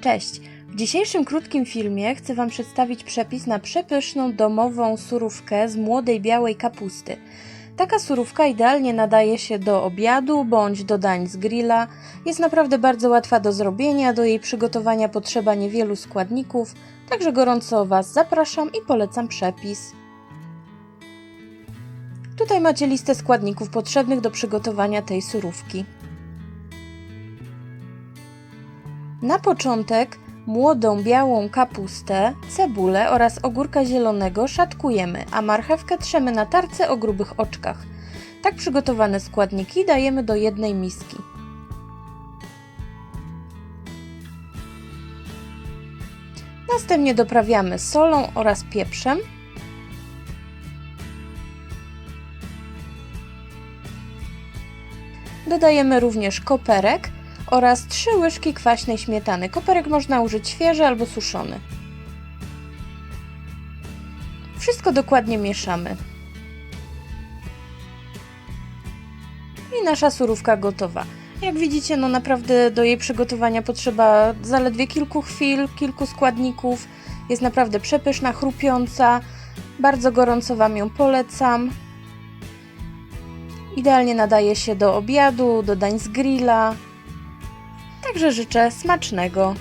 Cześć! W dzisiejszym krótkim filmie chcę Wam przedstawić przepis na przepyszną domową surówkę z młodej białej kapusty. Taka surówka idealnie nadaje się do obiadu bądź do dań z grilla. Jest naprawdę bardzo łatwa do zrobienia, do jej przygotowania potrzeba niewielu składników, także gorąco Was zapraszam i polecam przepis. Tutaj macie listę składników potrzebnych do przygotowania tej surówki. Na początek młodą białą kapustę, cebulę oraz ogórka zielonego szatkujemy, a marchewkę trzemy na tarce o grubych oczkach. Tak przygotowane składniki dajemy do jednej miski. Następnie doprawiamy solą oraz pieprzem. Dodajemy również koperek oraz 3 łyżki kwaśnej śmietany. Koperek można użyć świeży albo suszony. Wszystko dokładnie mieszamy. I nasza surówka gotowa. Jak widzicie, no naprawdę do jej przygotowania potrzeba zaledwie kilku chwil, kilku składników. Jest naprawdę przepyszna, chrupiąca. Bardzo gorąco Wam ją polecam. Idealnie nadaje się do obiadu, do dań z grilla. Także życzę smacznego.